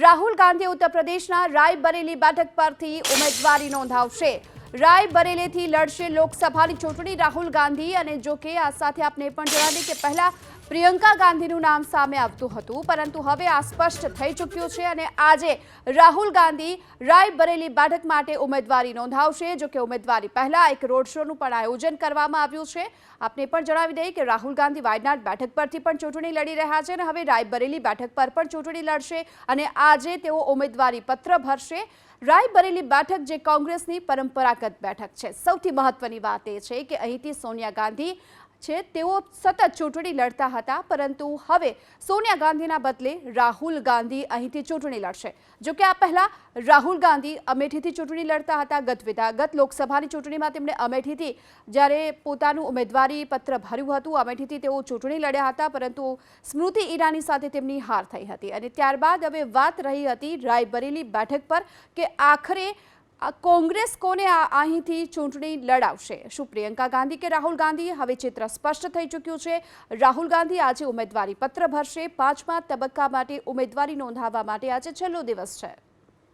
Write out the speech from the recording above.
રાહુલ ગાંધી ઉત્તર પ્રદેશના રાયબરેલી બેઠક પરથી ઉમેદવારી નોંધાવશે. રાયબરેલીથી લડશે લોકસભાની ચૂંટણી રાહુલ ગાંધી અને જો કે આ સાથે આપને પણ જણાવી કે પહેલા પ્રિયંકા ગાંધીનું નામ સામે આવતું હતું, પરંતુ હવે આ સ્પષ્ટ થઈ ચૂક્યું છે અને આજે રાહુલ ગાંધી રાયબરેલી બેઠક માટે ઉમેદવારી નોંધાવશે, જો કે ઉમેદવારી પહેલા એક રોડ શોનું પણ આયોજન કરવામાં આવ્યું છે. આપને પણ જણાવી દઈએ કે રાહુલ ગાંધી વાયનાડ બેઠક પરથી પણ ચૂંટણી લડી રહ્યા છે અને હવે રાયબરેલી બેઠક પર પણ ચૂંટણી લડશે અને આજે તેઓ ઉમેદવારી પત્ર ભરશે. રાયબરેલી બેઠક જે કોંગ્રેસની પરંપરાગત બેઠક છે. સૌથી મહત્વની વાત એ છે કે અહીંથી સોનિયા ગાંધી છે, તેઓ સતત ચૂંટણી લડતા હતા, પરંતુ હવે સોનિયા ગાંધીના બદલે રાહુલ ગાંધી અહીંથી ચૂંટણી લડશે. જો કે આ પહેલા રાહુલ ગાંધી અમેઠીથી ચૂંટણી લડતા હતા ગત વિધા ગત લોકસભાની ચૂંટણીમાં તેમણે અમેઠીથી જ્યારે પોતાનું ઉમેદવારી પત્ર ભર્યું હતું, અમેઠીથી તેઓ ચૂંટણી લડ્યા હતા, પરંતુ સ્મૃતિ ઈરાની સાથે તેમની હાર થઈ હતી. અને ત્યારબાદ હવે વાત રહી હતી રાયબરેલી બેઠક પર કે આખરે આ કોંગ્રેસ કોને અહીંથી ચૂંટણી લડાવશે? શું પ્રિયંકા ગાંધી કે રાહુલ ગાંધી? હવે ચિત્ર સ્પષ્ટ થઈ ચૂક્યું છે. રાહુલ ગાંધી આજે ઉમેદવારી પત્ર ભરશે. પાંચમા તબક્કા માટે ઉમેદવારી નોંધાવવા માટે આજે છેલ્લો દિવસ છે.